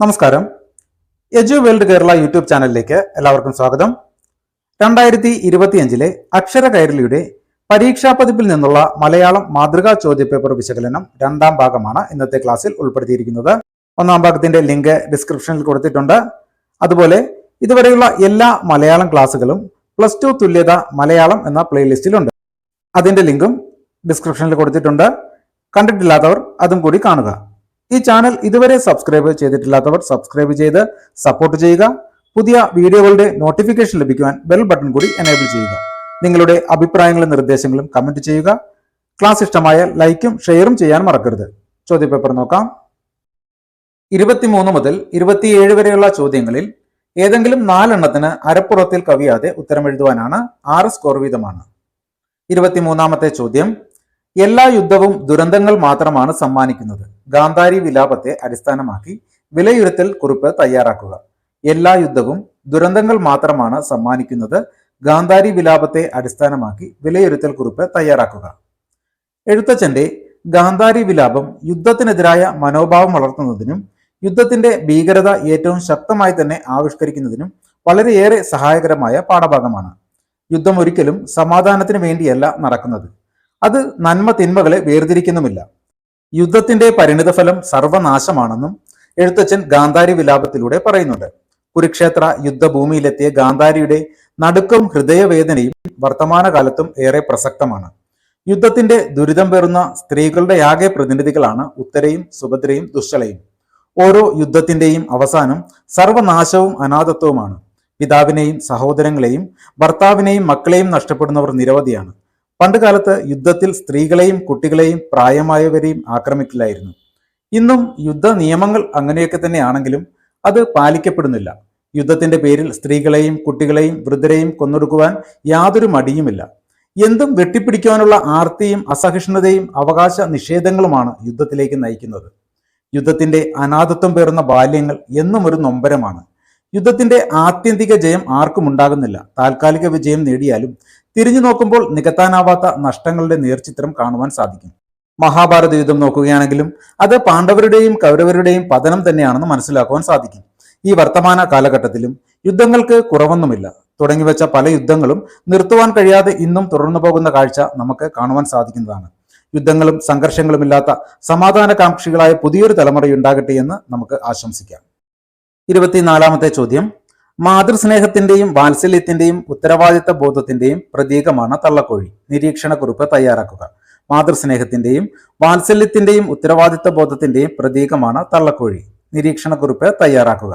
നമസ്കാരം. എജു world Kerala YouTube ചാനലിലേക്ക് എല്ലാവർക്കും സ്വാഗതം. രണ്ടായിരത്തി ഇരുപത്തിയഞ്ചിലെ അക്ഷര കൈരളിയുടെ പരീക്ഷാ പതിപ്പിൽ നിന്നുള്ള മലയാളം മാതൃകാ ചോദ്യപേപ്പർ വിശകലനം രണ്ടാം ഭാഗമാണ് ഇന്നത്തെ ക്ലാസ്സിൽ ഉൾപ്പെടുത്തിയിരിക്കുന്നത്. ഒന്നാം ഭാഗത്തിന്റെ ലിങ്ക് ഡിസ്ക്രിപ്ഷനിൽ കൊടുത്തിട്ടുണ്ട്. അതുപോലെ ഇതുവരെയുള്ള എല്ലാ മലയാളം ക്ലാസ്സുകളും പ്ലസ് ടു തുല്യത മലയാളം എന്ന പ്ലേലിസ്റ്റിലുണ്ട്. അതിന്റെ ലിങ്കും ഡിസ്ക്രിപ്ഷനിൽ കൊടുത്തിട്ടുണ്ട്. കണ്ടിട്ടില്ലാത്തവർ അതും കൂടി കാണുക. ഈ ചാനൽ ഇതുവരെ സബ്സ്ക്രൈബ് ചെയ്തിട്ടില്ലാത്തവർ സബ്സ്ക്രൈബ് ചെയ്ത് സപ്പോർട്ട് ചെയ്യുക. പുതിയ വീഡിയോകളുടെ നോട്ടിഫിക്കേഷൻ ലഭിക്കുവാൻ ബെൽ ബട്ടൺ കൂടി എനേബിൾ ചെയ്യുക. നിങ്ങളുടെ അഭിപ്രായങ്ങളും നിർദ്ദേശങ്ങളും കമന്റ് ചെയ്യുക. ക്ലാസ് ഇഷ്ടമായാൽ ലൈക്കും ഷെയറും ചെയ്യാൻ മറക്കരുത്. ചോദ്യപേപ്പർ നോക്കാം. ഇരുപത്തിമൂന്ന് മുതൽ ഇരുപത്തിയേഴ് വരെയുള്ള ചോദ്യങ്ങളിൽ ഏതെങ്കിലും നാലെണ്ണത്തിന് അരപ്പുറത്തിൽ കവിയാതെ ഉത്തരം എഴുതുവാനാണ് ആറ് സ്കോർ വീതമാണ്. ഇരുപത്തിമൂന്നാമത്തെ ചോദ്യം. എല്ലാ യുദ്ധവും ദുരന്തങ്ങൾ മാത്രമാണ് സമ്മാനിക്കുന്നത്. ഗാന്ധാരി വിലാപത്തെ അടിസ്ഥാനമാക്കി വിലയിരുത്തൽ കുറിപ്പ് തയ്യാറാക്കുക. എല്ലാ യുദ്ധവും ദുരന്തങ്ങൾ മാത്രമാണ് സമ്മാനിക്കുന്നത്. ഗാന്ധാരി വിലാപത്തെ അടിസ്ഥാനമാക്കി വിലയിരുത്തൽ കുറിപ്പ് തയ്യാറാക്കുക. എഴുത്തച്ഛന്റെ ഗാന്ധാരി വിലാപം യുദ്ധത്തിനെതിരായ മനോഭാവം വളർത്തുന്നതിനും യുദ്ധത്തിന്റെ ഭീകരത ഏറ്റവും ശക്തമായി തന്നെ ആവിഷ്കരിക്കുന്നതിനും വളരെയേറെ സഹായകരമായ പാഠഭാഗമാണ്. യുദ്ധം ഒരിക്കലും സമാധാനത്തിന് വേണ്ടിയല്ല നടക്കുന്നത്. അത് നന്മ തിന്മകളെ വേർതിരിക്കുന്നുമില്ല. യുദ്ധത്തിന്റെ പരിണിതഫലം സർവനാശമാണെന്നും എഴുത്തച്ഛൻ ഗാന്ധാരി വിലാപത്തിലൂടെ പറയുന്നുണ്ട്. കുരുക്ഷേത്ര യുദ്ധഭൂമിയിലെത്തിയ ഗാന്ധാരിയുടെ നടുക്കും ഹൃദയവേദനയും വർത്തമാനകാലത്തും ഏറെ പ്രസക്തമാണ്. യുദ്ധത്തിന്റെ ദുരിതം പേറുന്ന സ്ത്രീകളുടെ ആകെ പ്രതിനിധികളാണ് ഉത്തരയും സുഭദ്രയും ദുശ്ശലയും. ഓരോ യുദ്ധത്തിന്റെയും അവസാനം സർവനാശവും അനാഥത്വവുമാണ്. പിതാവിനെയും സഹോദരങ്ങളെയും ഭർത്താവിനെയും മക്കളെയും നഷ്ടപ്പെടുന്നവർ നിരവധിയാണ്. പണ്ടുകാലത്ത് യുദ്ധത്തിൽ സ്ത്രീകളെയും കുട്ടികളെയും പ്രായമായവരെയും ആക്രമിക്കില്ലായിരുന്നു ഇന്നും യുദ്ധ നിയമങ്ങൾ അങ്ങനെയൊക്കെ തന്നെയാണെങ്കിലും അത് പാലിക്കപ്പെടുന്നില്ല. യുദ്ധത്തിന്റെ പേരിൽ സ്ത്രീകളെയും കുട്ടികളെയും വൃദ്ധരെയും കൊന്നൊടുക്കുവാൻ യാതൊരു മടിയുമില്ല. എന്തും വെട്ടിപ്പിടിക്കുവാനുള്ള ആർത്തിയും അസഹിഷ്ണുതയും അവകാശ നിഷേധങ്ങളുമാണ് യുദ്ധത്തിലേക്ക് നയിക്കുന്നത്. യുദ്ധത്തിന്റെ അനാഥത്വം പേറുന്ന ബാല്യങ്ങൾ എന്നും ഒരു നൊമ്പരമാണ്. യുദ്ധത്തിന്റെ ആത്യന്തിക ജയം ആർക്കും ഉണ്ടാകുന്നില്ല. താൽക്കാലിക വിജയം നേടിയാലും തിരിഞ്ഞു നോക്കുമ്പോൾ നികത്താനാവാത്ത നഷ്ടങ്ങളുടെ നേർചിത്രം കാണുവാൻ സാധിക്കും. മഹാഭാരത യുദ്ധം നോക്കുകയാണെങ്കിലും അത് പാണ്ഡവരുടെയും കൗരവരുടെയും പതനം തന്നെയാണെന്ന് മനസ്സിലാക്കുവാൻ സാധിക്കും. ഈ വർത്തമാന കാലഘട്ടത്തിലും യുദ്ധങ്ങൾക്ക് കുറവൊന്നുമില്ല. തുടങ്ങിവെച്ച പല യുദ്ധങ്ങളും നിർത്തുവാൻ കഴിയാതെ ഇന്നും തുടർന്നു പോകുന്ന കാഴ്ച നമുക്ക് കാണുവാൻ സാധിക്കുന്നതാണ്. യുദ്ധങ്ങളും സംഘർഷങ്ങളും ഇല്ലാത്ത സമാധാനകാംക്ഷികളായ പുതിയൊരു തലമുറയുണ്ടാകട്ടെ എന്ന് നമുക്ക് ആശംസിക്കാം. ഇരുപത്തിനാലാമത്തെ ചോദ്യം മാതൃസ്നേഹത്തിന്റെയും വാത്സല്യത്തിന്റെയും ഉത്തരവാദിത്ത ബോധത്തിന്റെയും പ്രതീകമാണ് തള്ളക്കോഴി. നിരീക്ഷണ കുറിപ്പ് തയ്യാറാക്കുക. മാതൃസ്നേഹത്തിന്റെയും വാത്സല്യത്തിന്റെയും ഉത്തരവാദിത്ത ബോധത്തിന്റെയും പ്രതീകമാണ് തള്ളക്കോഴി. നിരീക്ഷണ കുറിപ്പ് തയ്യാറാക്കുക.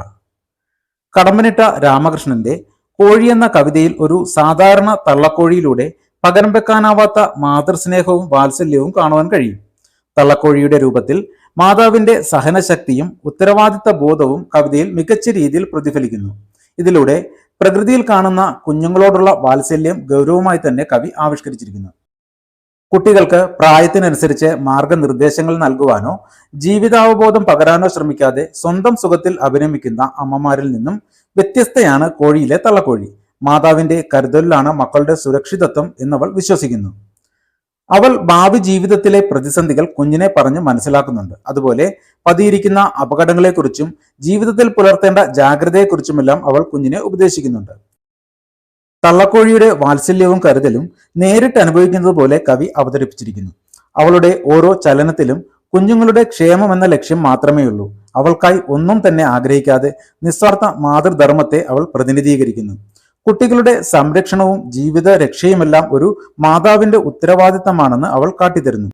കടമ്പനിട്ട രാമകൃഷ്ണന്റെ കോഴി എന്ന കവിതയിൽ ഒരു സാധാരണ തള്ളക്കോഴിയിലൂടെ പകരം വെക്കാനാവാത്ത മാതൃസ്നേഹവും വാത്സല്യവും കാണുവാൻ കഴിയും. തള്ളക്കോഴിയുടെ രൂപത്തിൽ മാതാവിന്റെ സഹനശക്തിയും ഉത്തരവാദിത്ത ബോധവും കവിതയിൽ മികച്ച രീതിയിൽ പ്രതിഫലിക്കുന്നു. ഇതിലൂടെ പ്രകൃതിയിൽ കാണുന്ന കുഞ്ഞുങ്ങളോടുള്ള വാത്സല്യം ഗൗരവമായി തന്നെ കവി ആവിഷ്കരിച്ചിരിക്കുന്നു. കുട്ടികൾക്ക് പ്രായത്തിനനുസരിച്ച് മാർഗനിർദ്ദേശങ്ങൾ നൽകുവാനോ ജീവിതാവബോധം പകരാനോ ശ്രമിക്കാതെ സ്വന്തം സുഖത്തിൽ അഭിനമിക്കുന്ന അമ്മമാരിൽ നിന്നും വ്യത്യസ്തയാണ് കോഴിയിലെ തള്ളക്കോഴി. മാതാവിന്റെ കരുതലിലാണ് മക്കളുടെ സുരക്ഷിതത്വം എന്നവൾ വിശ്വസിക്കുന്നു. അവൾ ഭാവി ജീവിതത്തിലെ പ്രതിസന്ധികൾ കുഞ്ഞിനെ പറഞ്ഞ് മനസ്സിലാക്കുന്നുണ്ട്. അതുപോലെ പതിയിരിക്കുന്ന അപകടങ്ങളെക്കുറിച്ചും ജീവിതത്തിൽ പുലർത്തേണ്ട ജാഗ്രതയെക്കുറിച്ചുമെല്ലാം അവൾ കുഞ്ഞിനെ ഉപദേശിക്കുന്നുണ്ട്. തള്ളക്കോഴിയുടെ വാത്സല്യവും കരുതലും നേരിട്ട് അനുഭവിക്കുന്നത് പോലെ കവി അവതരിപ്പിച്ചിരിക്കുന്നു. അവളുടെ ഓരോ ചലനത്തിലും കുഞ്ഞുങ്ങളുടെ ക്ഷേമം എന്ന ലക്ഷ്യം മാത്രമേ ഉള്ളൂ അവൾക്കായി ഒന്നും തന്നെ ആഗ്രഹിക്കാതെ നിസ്വാർത്ഥ മാതൃധർമ്മത്തെ അവൾ പ്രതിനിധീകരിക്കുന്നു. കുട്ടികളുടെ സംരക്ഷണവും ജീവിത രക്ഷയുമെല്ലാം ഒരു മാതാവിന്റെ ഉത്തരവാദിത്തമാണെന്ന് അവൾ കാട്ടിത്തരുന്നു.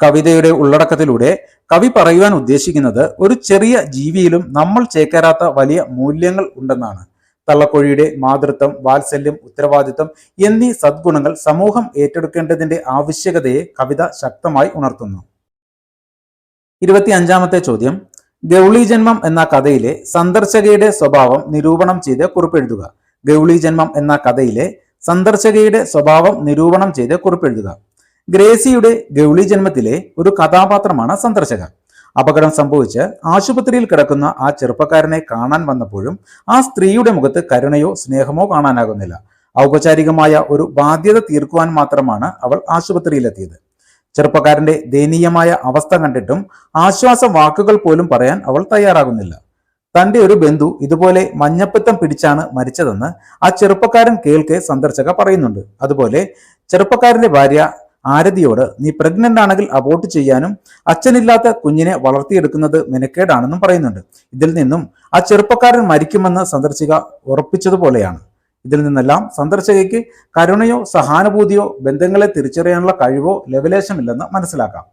കവിതയുടെ ഉള്ളടക്കത്തിലൂടെ കവി പറയുവാൻ ഉദ്ദേശിക്കുന്നത് ഒരു ചെറിയ ജീവിയിലും നമ്മൾ ചേക്കേറാത്ത വലിയ മൂല്യങ്ങൾ ഉണ്ടെന്നാണ്. തള്ളക്കോഴിയുടെ മാതൃത്വം വാത്സല്യം ഉത്തരവാദിത്വം എന്നീ സദ്ഗുണങ്ങൾ സമൂഹം ഏറ്റെടുക്കേണ്ടതിന്റെ ആവശ്യകതയെ കവിത ശക്തമായി ഉണർത്തുന്നു. ഇരുപത്തി അഞ്ചാമത്തെ ചോദ്യം. ഗൗളി ജന്മം എന്ന കഥയിലെ സന്ദർശകയുടെ സ്വഭാവം നിരൂപണം ചെയ്ത് കുറിപ്പെഴുതുക. ഗൗളി ജന്മം എന്ന കഥയിലെ സന്ദർശകയുടെ സ്വഭാവം നിരൂപണം ചെയ്ത് കുറിപ്പെഴുതുക. ഗ്രേസിയുടെ ഗൗളി ജന്മത്തിലെ ഒരു കഥാപാത്രമാണ് സന്ദർശക അപകടം സംഭവിച്ച് ആശുപത്രിയിൽ കിടക്കുന്ന ആ ചെറുപ്പക്കാരനെ കാണാൻ വന്നപ്പോഴും ആ സ്ത്രീയുടെ മുഖത്ത് കരുണയോ സ്നേഹമോ കാണാനാകുന്നില്ല. ഔപചാരികമായ ഒരു ബാധ്യത തീർക്കുവാൻ മാത്രമാണ് അവൾ ആശുപത്രിയിലെത്തിയത്. ചെറുപ്പക്കാരന്റെ ദയനീയമായ അവസ്ഥ കണ്ടിട്ടും ആശ്വാസ വാക്കുകൾ പോലും പറയാൻ അവൾ തയ്യാറാകുന്നില്ല. തന്റെ ഒരു ബന്ധു ഇതുപോലെ മഞ്ഞപ്പിത്തം പിടിച്ചാണ് മരിച്ചതെന്ന് ആ ചെറുപ്പക്കാരൻ കേൾക്കെ സന്ദർശക പറയുന്നുണ്ട്. അതുപോലെ ചെറുപ്പക്കാരന്റെ ഭാര്യ ആരതിയോട് നീ പ്രഗ്നന്റ് ആണെങ്കിൽ അബോർട്ട് ചെയ്യാനും അച്ഛനില്ലാത്ത കുഞ്ഞിനെ വളർത്തിയെടുക്കുന്നത് മെനക്കേടാണെന്നും പറയുന്നുണ്ട്. ഇതിൽ നിന്നും ആ ചെറുപ്പക്കാരൻ മരിക്കുമെന്ന് സന്ദർശിക ഉറപ്പിച്ചതുപോലെയാണ്. ഇതിൽ നിന്നെല്ലാം സന്ദർശകയ്ക്ക് കരുണയോ സഹാനുഭൂതിയോ ബന്ധങ്ങളെ തിരിച്ചറിയാനുള്ള കഴിവോ ലവലേശമില്ലെന്ന് മനസ്സിലാക്കാം.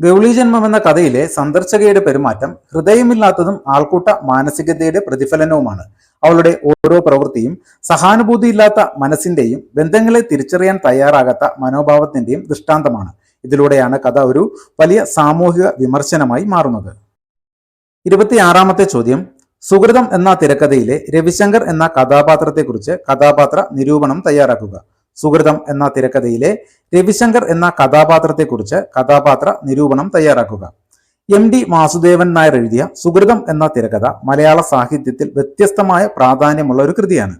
ഗൗളി ജന്മം എന്ന കഥയിലെ സന്ദർശകയുടെ പെരുമാറ്റം ഹൃദയമില്ലാത്തതും ആൾക്കൂട്ട മാനസികതയുടെ പ്രതിഫലനവുമാണ്. അവളുടെ ഓരോ പ്രവൃത്തിയും സഹാനുഭൂതിയില്ലാത്ത മനസ്സിന്റെയും ബന്ധങ്ങളെ തിരിച്ചറിയാൻ തയ്യാറാകാത്ത മനോഭാവത്തിന്റെയും ദൃഷ്ടാന്തമാണ്. ഇതിലൂടെയാണ് കഥ ഒരു വലിയ സാമൂഹിക വിമർശനമായി മാറുന്നത്. ഇരുപത്തിയാറാമത്തെ ചോദ്യം. സുഹൃതം എന്ന തിരക്കഥയിലെ രവിശങ്കർ എന്ന കഥാപാത്രത്തെക്കുറിച്ച് കഥാപാത്ര നിരൂപണം തയ്യാറാക്കുക. സുഹൃതം എന്ന തിരക്കഥയിലെ രവിശങ്കർ എന്ന കഥാപാത്രത്തെക്കുറിച്ച് കഥാപാത്ര നിരൂപണം തയ്യാറാക്കുക. എം ഡി വാസുദേവൻ നായർ എഴുതിയ സുഹൃതം എന്ന തിരക്കഥ മലയാള സാഹിത്യത്തിൽ വ്യത്യസ്തമായ പ്രാധാന്യമുള്ള ഒരു കൃതിയാണ്.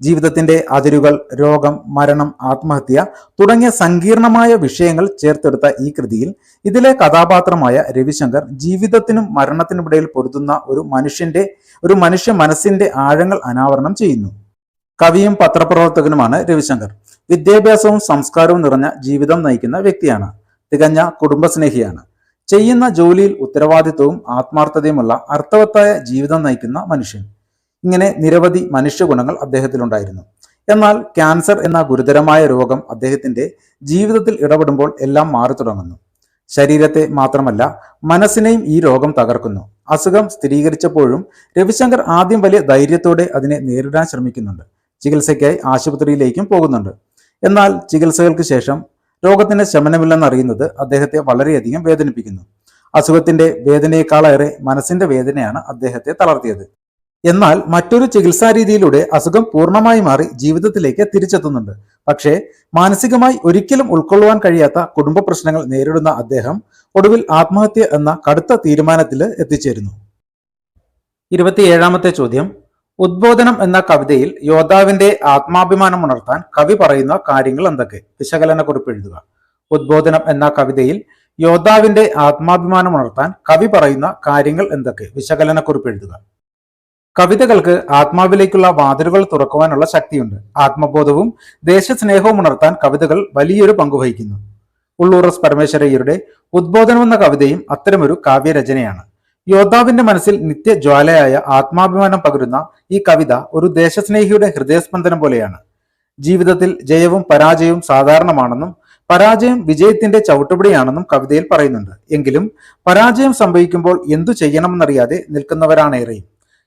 ജീവിതത്തിന്റെ അതിരുകൾ രോഗം മരണം ആത്മഹത്യ തുടങ്ങിയ സങ്കീർണമായ വിഷയങ്ങൾ ചേർത്തെടുത്ത ഈ കൃതിയിൽ ഇതിലെ കഥാപാത്രമായ രവിശങ്കർ ജീവിതത്തിനും മരണത്തിനുമിടയിൽ പൊരുതുന്ന ഒരു മനുഷ്യന്റെ ഒരു മനുഷ്യ മനസ്സിന്റെ ആഴങ്ങൾ അനാവരണം ചെയ്യുന്നു. കവിയും പത്രപ്രവർത്തകനുമാണ് രവിശങ്കർ. വിദ്യാഭ്യാസവും സംസ്കാരവും നിറഞ്ഞ ജീവിതം നയിക്കുന്ന വ്യക്തിയാണ്. തികഞ്ഞ കുടുംബസ്നേഹിയാണ്. ചെയ്യുന്ന ജോലിയിൽ ഉത്തരവാദിത്വവും ആത്മാർത്ഥതയുമുള്ള അർത്ഥവത്തായ ജീവിതം നയിക്കുന്ന മനുഷ്യൻ. ഇങ്ങനെ നിരവധി മനുഷ്യഗുണങ്ങൾ അദ്ദേഹത്തിലുണ്ടായിരുന്നു. എന്നാൽ ക്യാൻസർ എന്ന ഗുരുതരമായ രോഗം അദ്ദേഹത്തിന്റെ ജീവിതത്തിൽ ഇടപെടുമ്പോൾ എല്ലാം മാറി തുടങ്ങുന്നു. ശരീരത്തെ മാത്രമല്ല മനസ്സിനെയും ഈ രോഗം തകർക്കുന്നു. അസുഖം സ്ഥിരീകരിച്ചപ്പോഴും രവിശങ്കർ ആദ്യം വലിയ ധൈര്യത്തോടെ അതിനെ നേരിടാൻ ശ്രമിക്കുന്നുണ്ട്. ചികിത്സയ്ക്കായി ആശുപത്രിയിലേക്കും പോകുന്നുണ്ട്. എന്നാൽ ചികിത്സകൾക്ക് ശേഷം രോഗത്തിന് ശമനമില്ലെന്നറിയുന്നത് അദ്ദേഹത്തെ വളരെയധികം വേദനിപ്പിക്കുന്നു. അസുഖത്തിന്റെ വേദനയെക്കാളേറെ മനസ്സിന്റെ വേദനയാണ് അദ്ദേഹത്തെ തളർത്തിയത്. എന്നാൽ മറ്റൊരു ചികിത്സാ രീതിയിലൂടെ അസുഖം പൂർണമായി മാറി ജീവിതത്തിലേക്ക് തിരിച്ചെത്തുന്നുണ്ട്. പക്ഷേ മാനസികമായി ഒരിക്കലും ഉൾക്കൊള്ളുവാൻ കഴിയാത്ത കുടുംബ പ്രശ്നങ്ങൾ നേരിടുന്ന അദ്ദേഹം ഒടുവിൽ ആത്മഹത്യ എന്ന കടുത്ത തീരുമാനത്തിൽ എത്തിച്ചേരുന്നു. ഇരുപത്തിയേഴാമത്തെ ചോദ്യം. ഉദ്ബോധനം എന്ന കവിതയിൽ യോദ്ധാവിന്റെ ആത്മാഭിമാനം ഉണർത്താൻ കവി പറയുന്ന കാര്യങ്ങൾ എന്തൊക്കെ? വിശകലന കുറിപ്പ് എഴുതുക. ഉദ്ബോധനം എന്ന കവിതയിൽ യോദ്ധാവിന്റെ ആത്മാഭിമാനം ഉണർത്താൻ കവി പറയുന്ന കാര്യങ്ങൾ എന്തൊക്കെ? വിശകലന കുറിപ്പ് എഴുതുക. കവിതകൾക്ക് ആത്മാവിലേക്കുള്ള വാതിലുകൾ തുറക്കുവാനുള്ള ശക്തിയുണ്ട്. ആത്മബോധവും ദേശസ്നേഹവും ഉണർത്താൻ കവിതകൾ വലിയൊരു പങ്കുവഹിക്കുന്നു ഉള്ളൂർ എസ് പരമേശ്വരയ്യരുടെ ഉദ്ബോധനം എന്ന കവിതയും അത്തരമൊരു കാവ്യരചനയാണ്. യോദ്ധാവിന്റെ മനസ്സിൽ നിത്യജ്വാലയായ ആത്മാഭിമാനം പകരുന്ന ഈ കവിത ഒരു ദേശസ്നേഹിയുടെ ഹൃദയസ്പന്ദനം പോലെയാണ്. ജീവിതത്തിൽ ജയവും പരാജയവും സാധാരണമാണെന്നും പരാജയം വിജയത്തിന്റെ ചവിട്ടുപടിയാണെന്നും കവിതയിൽ പറയുന്നുണ്ട്. എങ്കിലും പരാജയം സംഭവിക്കുമ്പോൾ എന്തു ചെയ്യണമെന്നറിയാതെ നിൽക്കുന്നവരാണേറെയും.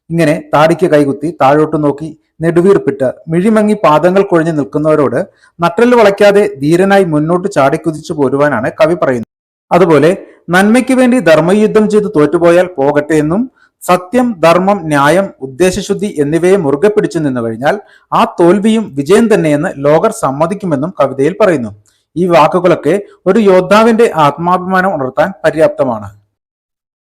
ഇങ്ങനെ താടിക്ക് കൈകുത്തി താഴോട്ട് നോക്കി നെടുവീർപ്പിട്ട് മിഴിമങ്ങി പാദങ്ങൾ കൊഴിഞ്ഞു നിൽക്കുന്നവരോട് നട്ടൽ വളയ്ക്കാതെ ധീരനായി മുന്നോട്ട് ചാടിക്കുതിച്ചു പോരുവാനാണ് കവി പറയുന്നത്. അതുപോലെ നന്മയ്ക്ക് വേണ്ടി ധർമ്മയുദ്ധം ചെയ്ത് തോറ്റുപോയാൽ പോകട്ടെ എന്നും സത്യം ധർമ്മം ന്യായം ഉദ്ദേശശുദ്ധി എന്നിവയെ മുറുകെ പിടിച്ചു നിന്നു കഴിഞ്ഞാൽ ആ തോൽവിയും വിജയം തന്നെയെന്ന് ലോകർ സമ്മതിക്കുമെന്നും കവിതയിൽ പറയുന്നു. ഈ വാക്കുകളൊക്കെ ഒരു യോദ്ധാവിന്റെ ആത്മാഭിമാനം ഉണർത്താൻ പര്യാപ്തമാണ്.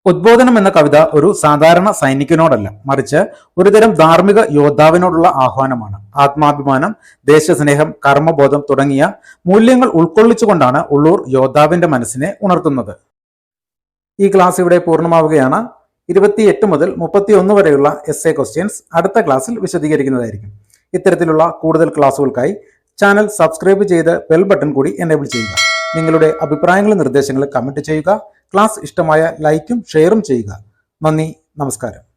ഉദ്ബോധനം എന്ന കവിത ഒരു സാധാരണ സൈനികനോടല്ല മറിച്ച് ഒരുതരം ധാർമ്മിക യോദ്ധാവിനോടുള്ള ആഹ്വാനമാണ്. ആത്മാഭിമാനം ദേശസ്നേഹം കർമ്മബോധം തുടങ്ങിയ മൂല്യങ്ങൾ ഉൾക്കൊള്ളിച്ചുകൊണ്ടാണ് ഉള്ളൂർ യോദ്ധാവിന്റെ മനസ്സിനെ ഉണർത്തുന്നത്. ഈ ക്ലാസ് ഇവിടെ പൂർണമാവുകയാണ്. ഇരുപത്തിയെട്ട് മുതൽ മുപ്പത്തിയൊന്ന് വരെയുള്ള എസ് എ ക്വസ്റ്റ്യൻസ് അടുത്ത ക്ലാസ്സിൽ വിശദീകരിക്കുന്നതായിരിക്കും. ഇത്തരത്തിലുള്ള കൂടുതൽ ക്ലാസ്സുകൾക്കായി ചാനൽ സബ്സ്ക്രൈബ് ചെയ്ത് ബെൽ ബട്ടൺ കൂടി എനേബിൾ ചെയ്യുക. നിങ്ങളുടെ അഭിപ്രായങ്ങളും നിർദ്ദേശങ്ങളും കമന്റ് ചെയ്യുക. ക്ലാസ് ഇഷ്ടമായ ലൈക്കും ഷെയറും ചെയ്യുക. നന്ദി നമസ്കാരം.